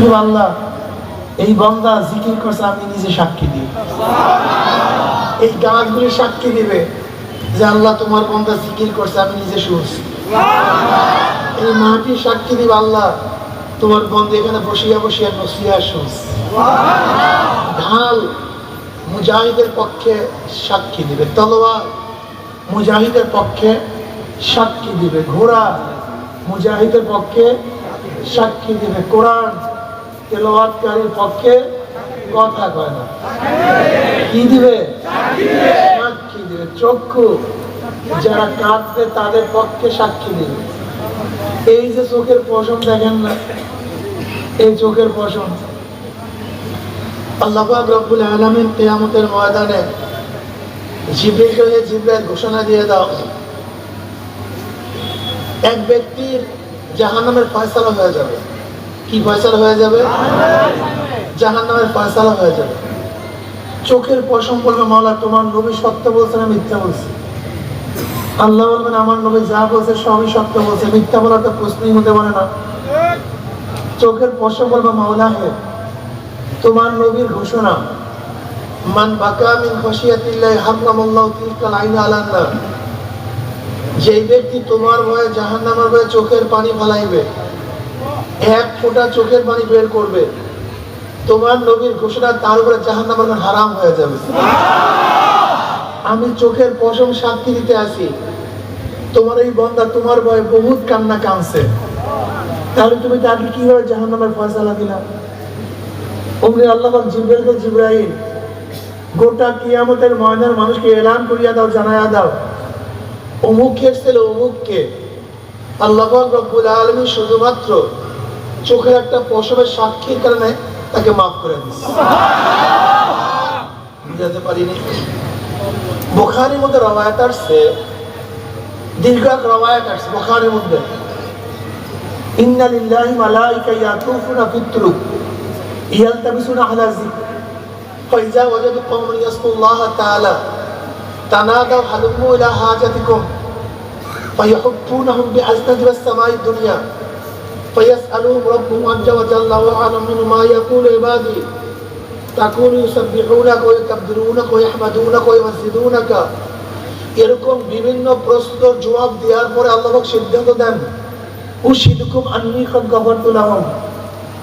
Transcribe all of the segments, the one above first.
দিব আল্লাহ এই বন্দা জিকির করছে আমি নিজে সাক্ষী দিই এই গাছগুলি সাক্ষী দিবে যে আল্লাহ তোমার বন্দা জিকির করছে, আমি নিজে শুনছি। এই মাটি সাক্ষী দিবে আল্লাহ, তোমার বন্ধু এখানে বসিয়া বসিয়া নসিয়া শুনছি। ঢাল মুজাহিদের পক্ষে সাক্ষী দিবে, তলোয়ার মুজাহিদের পক্ষে সাক্ষী দিবে, ঘোড়া মুজাহিদের পক্ষে সাক্ষী দিবে, কোরআন তেলাওয়াতকারীর পক্ষে কথা কয় না। কি দিবে? সাক্ষী দিবে। চক্ষু। যারা কাঁদবে তাদের পক্ষে সাক্ষী দিবে। এই যে চোখের পশম দেখেন না এই চোখের পশম। আল্লাহ পাক রব্বুল আলামিন কিয়ামতের ময়দানে জিবরিলকে জিবরাইল ঘোষণা দিয়ে দাও। এক ব্যক্তির জাহান্নামের ফয়সালা হয়ে যাবে। কি ফয়সালা হয়ে যাবে? জাহান্নামের ফয়সালা হয়ে যাবে। চোখের পশম বলবে, মাওলা, তোমার নবী সত্য বলছে না মিথ্যা বলছে। আল্লাহ বলবেন, আমার নবী যা বলছে, সবই সত্য বলছে। মিথ্যা বলার তো প্রশ্নই হতে পারে না। চোখের পশম বলবে, মাওলা হে, তোমার নবীর ঘোষণা, মান বাকা মিন খশিয়াতিল্লাহি হারামাল্লাহু তিলকাল আইনা আলান নার। যেই ব্যক্তি তোমার ভয়ে জাহান্নামের ভয়ে চোখের পানি ফলাইবে এক ফোঁটা চোখের পানি বের করবে। তোমার নবীর ঘোষণা তার উপরে জাহান্নামের আগুন হারাম হয়ে যাবে। আমি চোখের পশম সাক্ষী দিতে আসি। তোমার এই বন্দা তোমার ভয়ে বহুত কান্না কানছে তাহলে তুমি তাকে কীভাবে জাহান্নামের ফয়সালা দিলা? অমনি আল্লাহ জিব্রাইল গোটা কিয়ামতের ময়দান মানুষকে এলান করিয়া দাও, জানাইয়া দাও। অমুক এসেছিল অমুককে আল্লাহ রব্বুল আলমী শুধুমাত্র চোখের একটা পশমের সাক্ষীর কারণে তাকে মাফ করে দিচ্ছে বুঝাতে পারিনি। বোখারির মধ্যে রবায়াত আসছে, দীর্ঘ এক রবায়াত আসছে, বোখারির মধ্যে। ইন্নালিল্লাহি মালাইকা ইয়াতুফুনা ফিতরুক ইয়ালতাবিসুনা আলা যিকর ফাইজা ওয়াজাদু কওমান ইয়াসকুল্লাহ তাআলা, তানাদাউ হালুমু ইলা হাজাতিকুম ফায়ুহিব্বুনাহুম বিআজনাবি সামাই দুনিয়া فيسألهم ربهم عز وجل وأعلم من ما يقول عبادي تكون يسبحونك ويكبرونك ويحمدونك ويمجدونك এরকম বিভিন্ন প্রশ্নের জবাব দেওয়ার পরে আল্লাহ পাক সিদ্ধান্ত দেন উশিদুকুম আন্নি কদ গফরতুলাহুম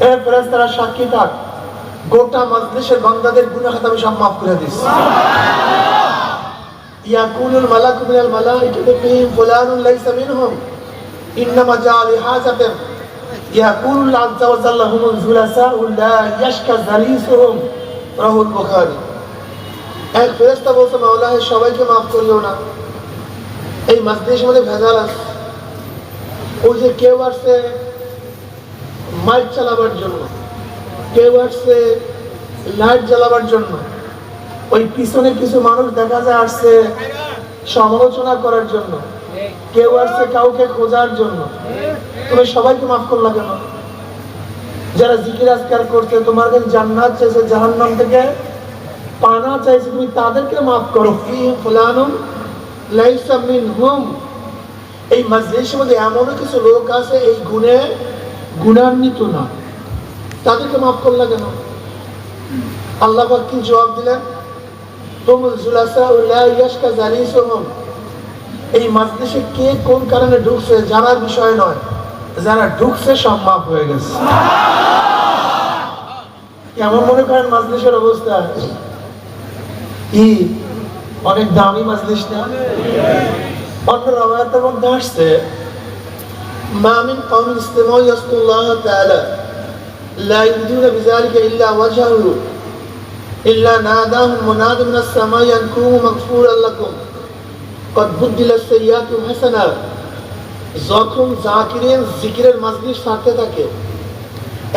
এ ফেরেশতারা সাক্ষী থাক গোটা মজলিসের বান্দাদের গুনাহ খাতা আমি সব মাফ করে দিচ্ছি ইয়াকুলুল মালাকু মিনাল মালাইকাতি ফিহিম ফুলানুন লাইসা মিনহুম ইন্নামা জাআ লিহাজাতিন আযজা ওয়া জাল্লা হুমুল জুলাসাউ লা ইয়াশকা জালিসুহুম। রাহুল বুখারী। এক ফেরেশতা বলছে মাওলা সবাইকে মাফ করিও না। এই মজলিসের মধ্যে ভেজাল আছে। ওই যে কেউ আসছে মাইক চালাবার জন্য। কেউ আসছে লাইট জ্বালাবার জন্য। ওই পিছনে কিছু মানুষ দেখা যায় আসছে সমালোচনা করার জন্য। কেউ আসছে কাউকে খোঁজার জন্য। তুমি সবাইকে মাফ করলা কেন? যারা জিকির আজকার করছে তোমার কাছে জান্নাত চাইছে জাহান্নাম থেকে। পানা চাইছে, তুমি তাদেরকে মাফ করো। ফিহিম ফুলানুম লাইসা মিনহুম। এই মজলিসের মধ্যে এমনও কিছু লোক আছে, এই গুণে গুণান্বিত না। তাদেরকে মাফ করলা কেন? আল্লাহ কি জবাব দিলেন? তুমুল জুলাসা উল্লাহ ইয়াশকা জালিসুহুম এই মাজলিসে কে কোন কারণে ঢুকছে জানার বিষয় নয়। যারা ঢুকছে সব মাফ হয়ে গেছে কেমন মনে করেন মাজলিসের অবস্থা কি অনেক দামি মাজলিস না অন্য রবায়তের মধ্যে আসছে মা মিন কওমিন ইসলামু ইয়াসকুল্লাহ তাআলা لا يريدون بذلك إلا وجهه إلا ناداهم مناد من السماء أن كونوا مغفورا لكم قد بدل السيئات حسنا যখন জাকিরের জিকিরের মাজলিস থাকতে থাকে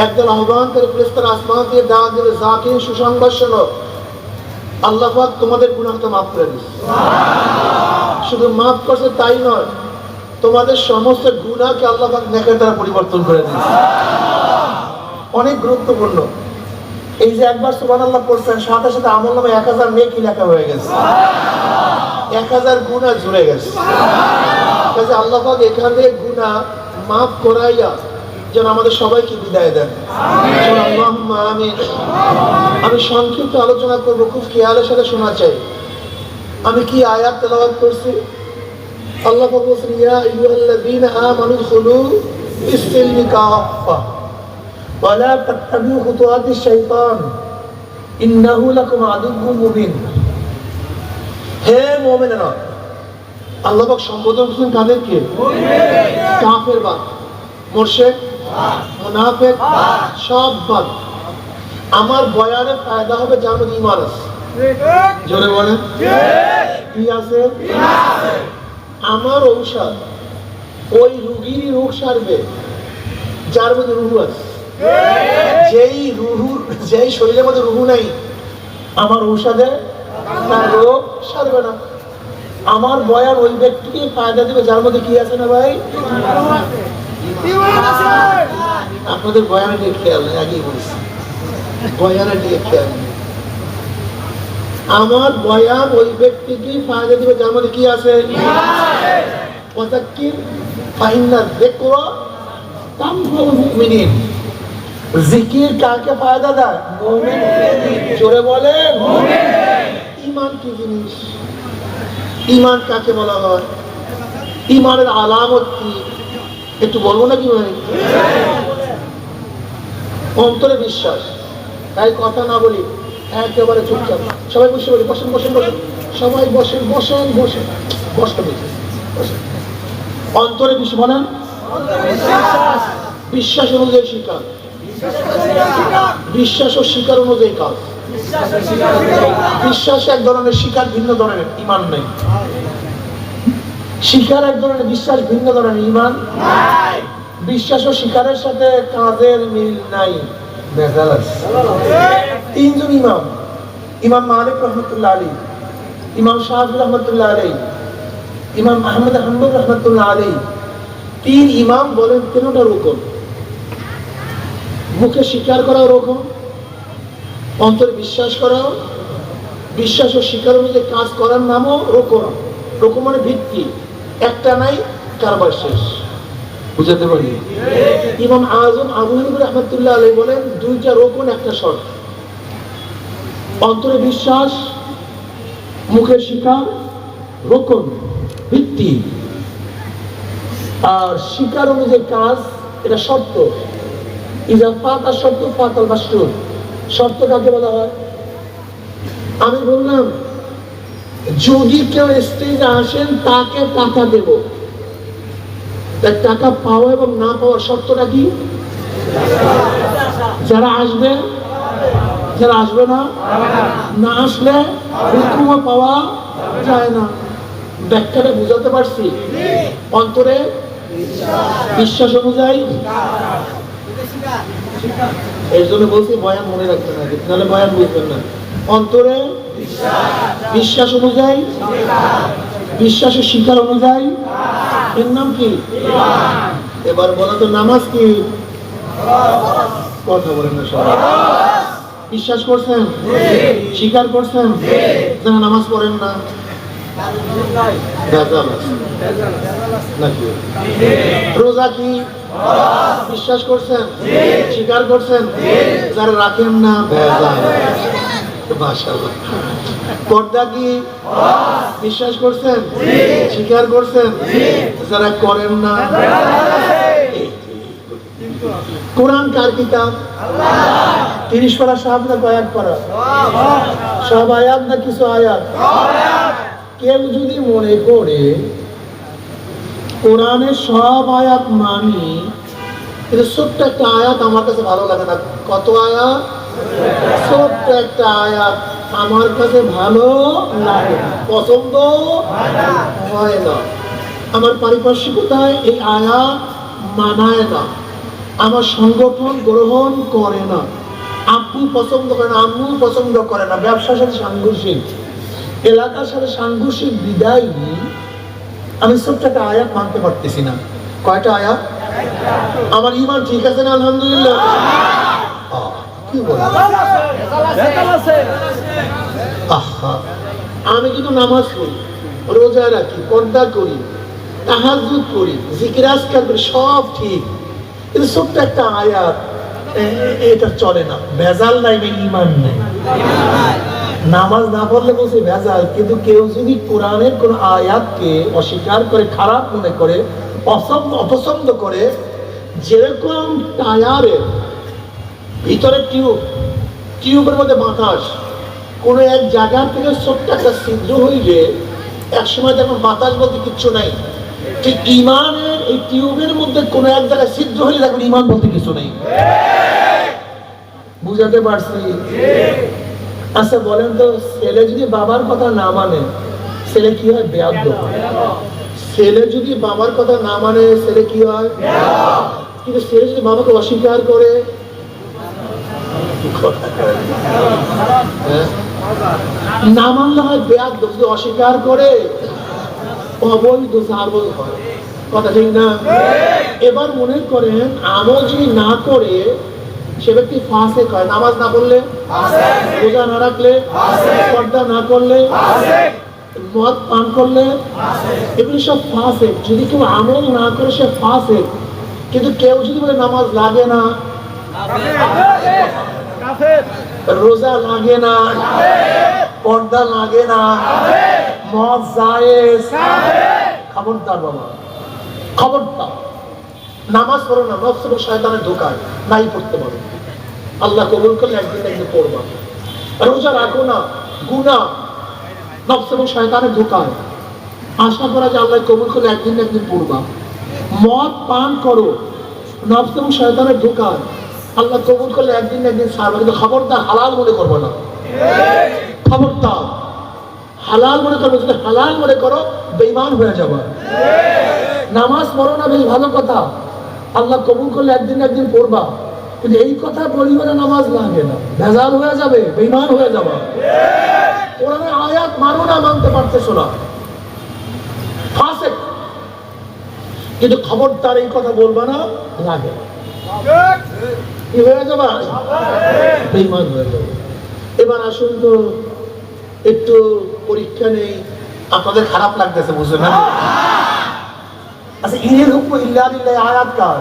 একদল আহ্বান করে ফেরেশতারা আসমান দিয়ে দাওয়াত দেবে জাকির সুসংবাদ শোনো। আল্লাহ তোমাদের গুনাহটা মাফ করে দিচ্ছে শুধু মাফ করছে তাই নয় তোমাদের সমস্ত গুনাহকে আল্লাহ নেকের দ্বারা পরিবর্তন করে দিচ্ছে অনেক গুরুত্বপূর্ণ। এই যে একবার সুবান আল্লাহ পড়ছেন সাথে সাথে আমল নামে এক হাজার মেঘ লেখা হয়ে গেছে। এক হাজার গুণা জুড়ে গেছে। কাজে আল্লাহ পাক এখান গুণা মাফ করাইয়া যেন আমাদের সবাইকে বিদায় দেন। আমিন। আমি সংক্ষিপ্ত আলোচনা করব খুব খেয়ালের সাথে শোনা চাই আমি কি আয়াত তেলাওয়াত করছি? আল্লাহ বলছেন ইয়া আমানু দুখুলু ফিস-সিলমি কাফা লা তাত্তাবিউ খুতুওয়াতিশ শাইতান ইন্নাহু লাকুম আদুউম মুবিন। হে মুমিনেরা আল্লাহ পাক সম্বোধন করছেন কাদেরকে? কাফের বাদ মোর্শেদ? মুনাফেক? সব বাদ আমার বয়ানে ফায়দা হবে মধ্যে ইমান আছে? জোরে বলেন। কি আছে? আমার ঔষধ ওই রুগীরই রোগ সারবে, যার মধ্যে রুহু আছে। যেই রুহু, যেই শরীরের মধ্যে রুহু নাই, আমার ঔষধে তার রোগ সারবে না। আমার বয়ান ওই ব্যক্তিকে ফায়দা দিবে, যার মধ্যে কি আছে না ভাই? আপনাদের বয়ানে দিয়ে খেয়াল নেই, আগেই বলছি। বয়ানে দিয়ে খেয়াল নেই। আমার বয়ান ওই ব্যক্তিকে ফায়দা দিবে, যার মধ্যে কি আছে? যিকরা তানফাউল মুমিনিন। জিকির কাকে ফায়দা দেয়? জোরে বলে ঈমান কি জিনিস। ঈমান কাকে বলা হয়? ইমানের আলামত কি? একটু বলব নাকি ভাই? অন্তরে বিশ্বাস। তাই কথা না বলি একেবারে চুপচাপ। সবাই বসে বলি বসেন বসেন বসেন। সবাই বসেন বসেন বসেন। বসতে বসেন বসেন। অন্তরে বিশ্বাস বলেন? বিশ্বাস। অনুযায়ী শিকার বিশ্বাস। ও শিকার অনুযায়ী কাজ। বিশ্বাস এক ধরনের, শিকার ভিন্ন ধরনের, ইমান নেই। শিকার এক ধরনের, বিশ্বাস ভিন্ন ধরনের, ইমান বিশ্বাস ও শিকারের সাথে কাজের মিল নাই। তিনজন ইমাম। ইমাম মালিক রহমতুল্লাহ আলী, ইমাম শাহি রহমতুল্লাহ আলী, ইমাম আহমদ হাম্বুর রহমতুল্লাহ আলী। তিন ইমাম বলেন তিনটা রকম মুখে স্বীকার করা রকম অন্তরে বিশ্বাস করাও বিশ্বাস ও স্বীকার অনুযায়ী কাজ করার নামও রকম রকম মানে ভিত্তি একটা নাই, কারবার শেষ। বুঝাতে পারি? ইমাম আজম আবু হানিফ রহমতুল্লাহ আলাই বলেন, দুইটা রোকন, একটা শর্ত। অন্তরে বিশ্বাস, মুখের স্বীকার, রোকন, ভিত্তি। আর স্বীকার অনুযায়ী কাজ, এটা শর্ত। ইজা ফাতা শর্ত, ফাতাল মাসরুর শর্ত কাকে বলা হয়? আমি বললাম, যদি কেউ স্টেজে আসেন, তাকে টাকা দেব। তার টাকা পাওয়া এবং না পাওয়ার শর্তটা কি? যারা আসবে যারা আসবে না না আসলে পাওয়া যায় না। ব্যাখ্যাটা বুঝাতে পারছি? অন্তরে বিশ্বাস অনুযায়ী। এর জন্য বলছি বয়ান মনে রাখবেন আগে, নাহলে বয়ান বুঝবেন না। অন্তরে বিশ্বাস অনুযায়ী বিশ্বাস ও শিকার অনুযায়ী, এর নাম কি? এবার বলো তো নামাজ কি? কথা বলেন না সবাই। বিশ্বাস করছেন? স্বীকার করছেন? যারা নামাজ পড়েন না। বিশ্বাস করছেন? স্বীকার করছেন? যারা রাখেন না পর্দা কি বিশ্বাস করছেন? স্বীকার করছেন? যারা করেন না, কোরআন কার কিতাব? তিরিশ পারা সব না কয়েক পারা? সব আয়াত না কিছু আয়াত? কেউ যদি মনে করে কোরআনের সব আয়াত মানি কিন্তু ছোট্ট একটা আয়াত আমার কাছে ভালো লাগে না। কত আয়াত? ছোট্ট একটা আয়াত আমার কাছে ভালো লাগে পছন্দ হয় না। আমার পারিপার্শ্বিকতায় এই আয়াত মানায় না। আমার সংগঠন গ্রহণ করে না। আব্বু পছন্দ করে না, আম্মু পছন্দ করে না। ব্যবসার সাথে সাংঘর্ষিক। এলাকার সাথে সাংঘর্ষিক বিদায় আমি একটা আয়াত মানতে পারতেছি না। কয়টা আয়াত? আমার ইমান ঠিক আছে না, আলহামদুলিল্লাহ? কি আমি কিন্তু নামাজ পড়ি, রোজা রাখি, পর্দা করি তাহাজুদ করি জিকিরাজকার করি, সব ঠিক। কিন্তু ছোট্ট একটা আয়াত এটা চলে না। ভেজাল নাই, ইমান নাই। নামাজ না পড়লে বলছে ভেজাল কিন্তু কেউ যদি কোরআনের কোন আয়াতকে অস্বীকার করে খারাপ মনে করে অসম অপছন্দ করে যেরকম টায়ারের ভিতরে টিউব টিউবের মধ্যে বাতাস কোনো এক জায়গা থেকে ছোট্ট একটা ছিদ্র হইলে একসময় দেখুন বাতাস বলতে কিচ্ছু নাই। ঠিক ইমানের এই টিউবের মধ্যে কোনো এক জায়গায় ছিদ্র হইলে দেখুন ইমান বলতে কিছু নেই। বুঝাতে পারছি? আচ্ছা বলেন তো ছেলে যদি বাবার কথা না মানে ছেলে কি হয়? বেয়াদ্দ ছেলে যদি বাবার কথা না মানে ছেলে কি হয়? কিন্তু ছেলে যদি বাবাকে অস্বীকার করে হ্যাঁ? না মানলে হয় বেয়াদ যদি অস্বীকার করে অবৈধ সার্বল হয়। কথা ঠিক না? এবার মনে করেন আমল যদি না করে সে ব্যক্তি ফাঁসে হয় নামাজ না পড়লে রোজা না রাখলে পর্দা না করলে মদ পান করলে এগুলি সব ফাঁসে। যদি কেউ আমল না করে সে ফাঁসে। কিন্তু কেউ যদি বলে নামাজ লাগে না রোজা লাগে না পর্দা লাগে না মদ জায়েজ। খবরদার বাবা। খবরদার। নামাজ পড়ো না, নফস এবং শয়তানের ধোকায়, নাই পড়তে পারো। আল্লাহ কবুল করলে একদিন একদিন পড়বা। রোজা রাখো না গুনা নফস এবং শয়তানের ধোকায়। আশা করা যে আল্লাহ কবুল করলে একদিন একদিন পড়বা। মদ পান করো, নফস এবং শয়তানের ধোকায়। আল্লাহ কবুল করলে একদিন একদিন ছাড়বা, কিন্তু খবরদার হালাল মনে করব না। খবরদার হালাল মনে করব, যদি হালাল মনে করো বেইমান হয়ে যাবে। নামাজ পড়ো না, বেশ ভালো কথা। আল্লাহ কবুল করলে একদিন একদিন পড়বা কিন্তু এই কথা না নামাজ লাগে না। ভেজাল হয়ে যাবে বেইমান হয়ে যাবে। কোরআনের আয়াত মানো না, মানতে পারতেছো না। ফাসেক। কিন্তু খবরদার এই কথা বলবা না, লাগে কি হয়ে যাবে? বেইমান হয়ে যাবে। এবার আসুন তো, একটু পরীক্ষা নেই। আপনাদের খারাপ লাগতেছে, বুঝলেন না? আচ্ছা ইনের হুকুম ইল্লা লিল্লাহ আয়াত কার?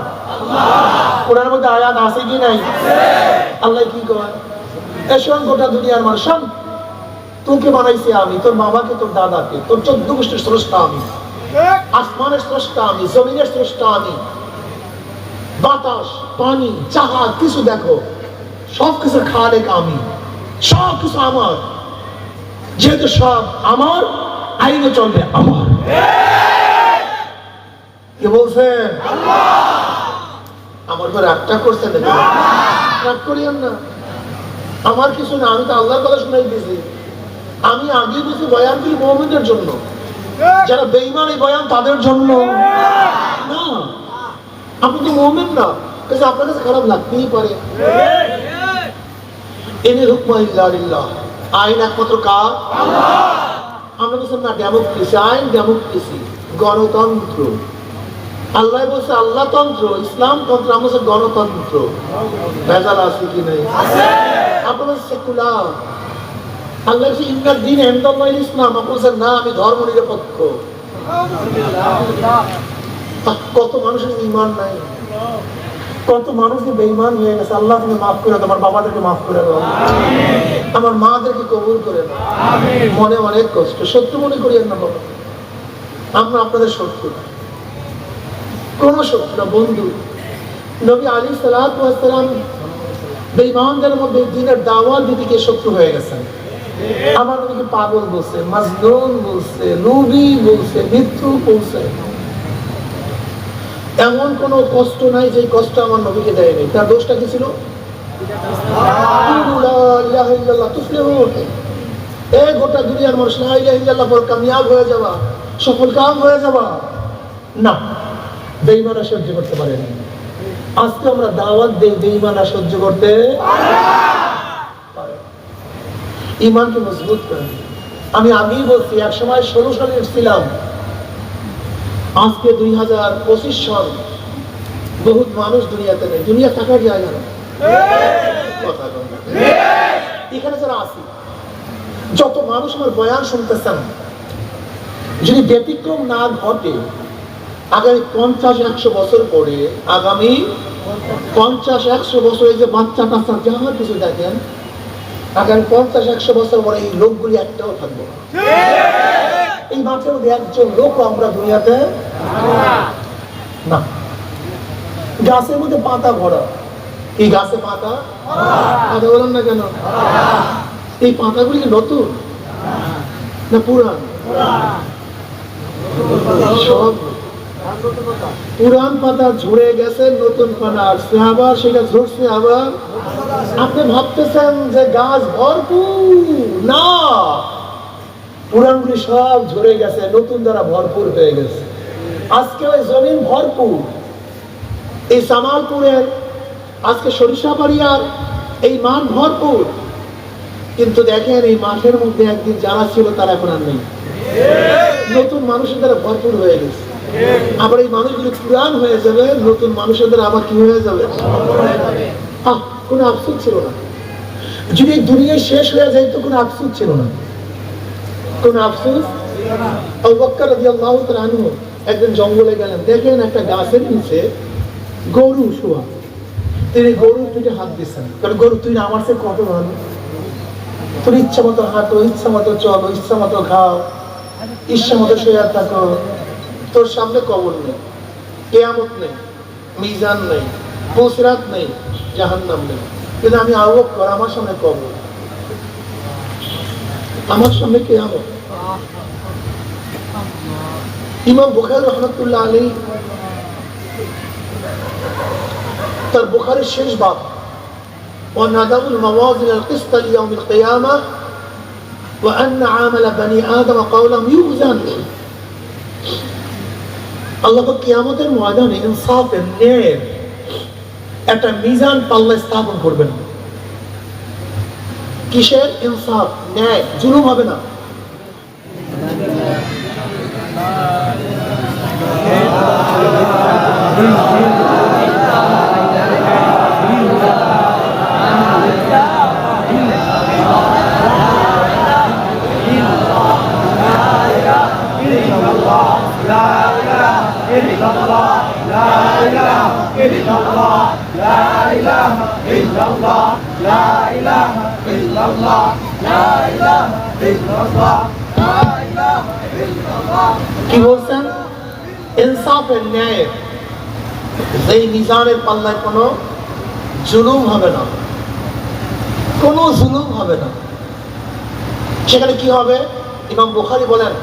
কোরআনের মধ্যে আয়াত আছে কি নাই? আল্লাহ কি কয়? এসন গোটা দুনিয়ার মানুষ তোকে বানাইছি আমি তোর বাবাকে তোর দাদাকে তোর চোদ্দ গোষ্ঠীর স্রষ্টা আমি। আসমানের স্রষ্টা আমি জমিনের স্রষ্টা আমি। বাতাস পানি চাহা কিছু দেখো। সব কিছু খালেক আমি। সব কিছু আমার। যেহেতু সব আমার আইনে চলবে আমার। কে বলছেন আমার উপর রাগটা করিয়েন না। আমার কিছু না, আমি তো আল্লাহর কথা শুনাই দিয়েছি। আমি আগে বুঝি বয়ান দিই মোহাম্মদের জন্য। যারা বেইমান এই বয়ান তাদের জন্য। না, আপনি তো মোহাম্মদ না। কাছে আপনার কাছে খারাপ লাগতেই পারে। এনে হুকমা আইন একমাত্র কার? আমরা বলছি না ডেমোক্রেসি আইন ডেমোক্রেসি গণতন্ত্র। আল্লাহ বলছে আল্লাহ তন্ত্র ইসলাম তন্ত্র আমরা গণতন্ত্র। ভেজাল আছে কি নেই? আপনার সেকুলার। আল্লাহ ইন্দার দিন এন্দাল্লাহ ইসলাম। আপনার না আমি ধর্ম নিরপেক্ষ কত মানুষের ইমান নাই। কত মানুষ বেইমান হয়ে গেছে। আল্লাহ তুমি মাফ করে দাও আমার বাবাদেরকে মাফ করে দাও। আমার মাদেরকে কবুল করে দাও মনে অনেক কষ্ট। সত্য মনে করি না বাবা। আমরা আপনাদের শত্রু। না শত্রু না বন্ধু। নবী আলী সালাম বেইমানদের মধ্যে দিনের দাওয়াত গিয়ে শত্রু হয়ে গেছেন। আমার নবীকে পাগল বলছে, মাজনুন বলছে লুবি বলছে, মৃত্যু বলছে? এমন কোনো কষ্ট নাই যে কষ্ট আমার নবীকে দেয়নি। তার দোষটা কি ছিল? গোটা দুনিয়ার মানুষ হয়ে যাবা সফল কাম হয়ে যাবা। না। বেঈমানরা সহ্য করতে পারেনি আজকে আমরা দাওয়াত দেই বেঈমানরা সহ্য করতে। ইমানকে মজবুত করে আমি আগেই বলছি এক সময় ষোলো সালে ছিলাম আজকে দুই হাজার পঁচিশ সন বহুত মানুষ দুনিয়াতে নেই। দুনিয়া থাকার জায়গা না। এখানে যারা আছি, যত মানুষ আমার বয়ান শুনতেছেন, যদি ব্যতিক্রম না ঘটে আগামী পঞ্চাশ, একশো বছর পরে, আগামী পঞ্চাশ, একশো বছরে যে বাচ্চা টাচ্চা যা কিছু দেখেন, আগামী পঞ্চাশ, একশো বছর পরে এই লোকগুলি একটাও থাকব এই মাঠের মধ্যে একজন লোক আমরা দুনিয়াতে না। গাছের মধ্যে পাতা ভরা। এই গাছে পাতা? পাতা বলেন না কেন? এই পাতাগুলি কি নতুন? না পুরান? সব পুরান পাতা ঝরে গেছে নতুন পাতা আসছে আবার সেটা ঝরছে আবার। আপনি ভাবতেছেন যে গাছ ভরপুর? না! পুরানগুলি সব ঝরে গেছে নতুন দ্বারা ভরপুর হয়ে গেছে। আজকে ওই জমিন ভরপুর। এই সামালপুরের আজকে সরিষা সরিষাবাড়িয়ার এই মান ভরপুর। কিন্তু দেখেন এই মাঠের মধ্যে একদিন যারা ছিল তারা এখন আর নেই। নতুন মানুষের দ্বারা ভরপুর হয়ে গেছে। আবার এই মানুষগুলো পুরান হয়ে যাবে, নতুন মানুষের দ্বারা আবার কি হয়ে যাবে? কোনো আফসোস ছিল না। যদি দুনিয়া শেষ হয়ে যায়, তো কোনো আফসোস ছিল না। কোন আফসোস? একদিন জঙ্গলে গেলেন। দেখেন একটা গাছের নিচে গরু শোয়া। তিনি গরুর পিঠে হাত দিচ্ছেন। কারণ গরু, তুই আমার সে কত ভালো? তোর ইচ্ছা মতো হাঁটো, ইচ্ছা মতো চলো, ইচ্ছা মতো খাও, ইচ্ছা মতো শুয়ে থাকো। তোর সামনে কবর নেই কেয়ামত নেই মিজান নেই পুসরাত নেই জাহান্নাম নেই কিন্তু আমি আবু বকর আমার সামনে কবর আমার সামনে কেয়ামত ইমাম বুখারি রহমতুল্লাহ আলী তার বুখারির শেষ বাব ونادوا الموازن القسط ليوم القيامة وأن عامل بني آدم قولهم يوزن আল্লাহ কিয়ামতের ময়দানে ইনসাফের ন্যায়ের একটা মিজান পাল্লা স্থাপন করবেন। কিসের ইনসাফ? ন্যায়। জুলুম হবে না। কি ইনসাফের ন্যায়, এই মিজানের পাল্লায় কোনো জুলুম হবে না। কোনো জুলুম হবে না। সেখানে কি হবে? ইমাম বুখারি বলেন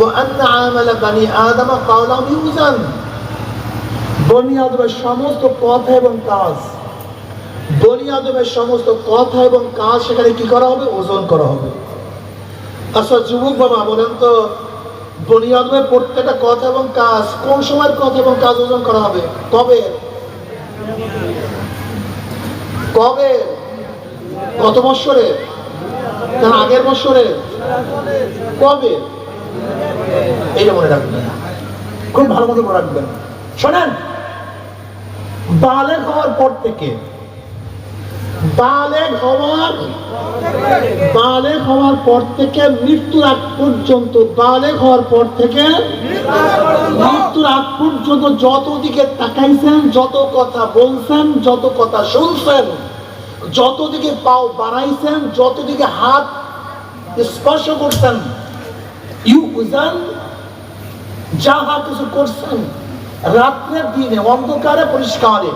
ও বানি বনি আদমের সমস্ত কথা এবং কাজ, বনি আদমের সমস্ত কথা এবং কাজ সেখানে কি করা হবে? ওজন করা হবে। আচ্ছা যুবক বাবা, বলেন তো বনি আদমের প্রত্যেকটা কথা এবং কাজ, কোন সময়ের কথা এবং কাজ ওজন করা হবে? কবে? কবে? কত বৎসরে? আগের বছরে কবে? এইটা মনে রাখবেন। খুব ভালো মতো মনে রাখবেন। শোনেন বালেগ হওয়ার পর থেকে বালেগ হওয়ার বালেগ হওয়ার পর থেকে মৃত্যুর আগ পর্যন্ত বালেগ হওয়ার পর থেকে মৃত্যুর আগ পর্যন্ত যত দিকে তাকাইছেন, যত কথা বলছেন, যত কথা শুনছেন, যত দিকে পাও বাড়াইছেন, যত দিকে হাত স্পর্শ করছেন ইউ বুঝান যাহা কিছু করছেন, রাত্রের দিনে অন্ধকারে পরিষ্কারে।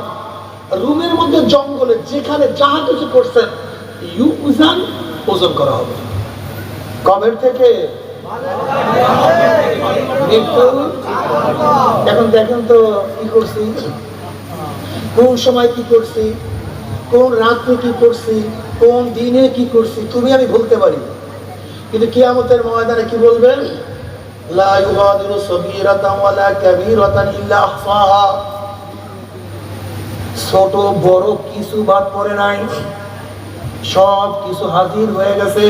রুমের মধ্যে জঙ্গলে যেখানে যাহা কিছু করছেন ইউ বুঝান ওজন করা হবে। কবের থেকে? এখন দেখেন তো কি করছি? কোন সময় কি করছি? কোন রাত্রে কি করছি? কোন দিনে কি করছি? তুমি আমি বলতে পারি। কিন্তু কিয়ামতের ময়দানে কি বলবেন? লা ইউগাদিরু সগীরাতান ওয়ালা কাবীরাতান ইল্লা আহসাহা ছোট বড় কিছু বাদ পড়ে নাই। সব কিছু হাজির হয়ে গেছে।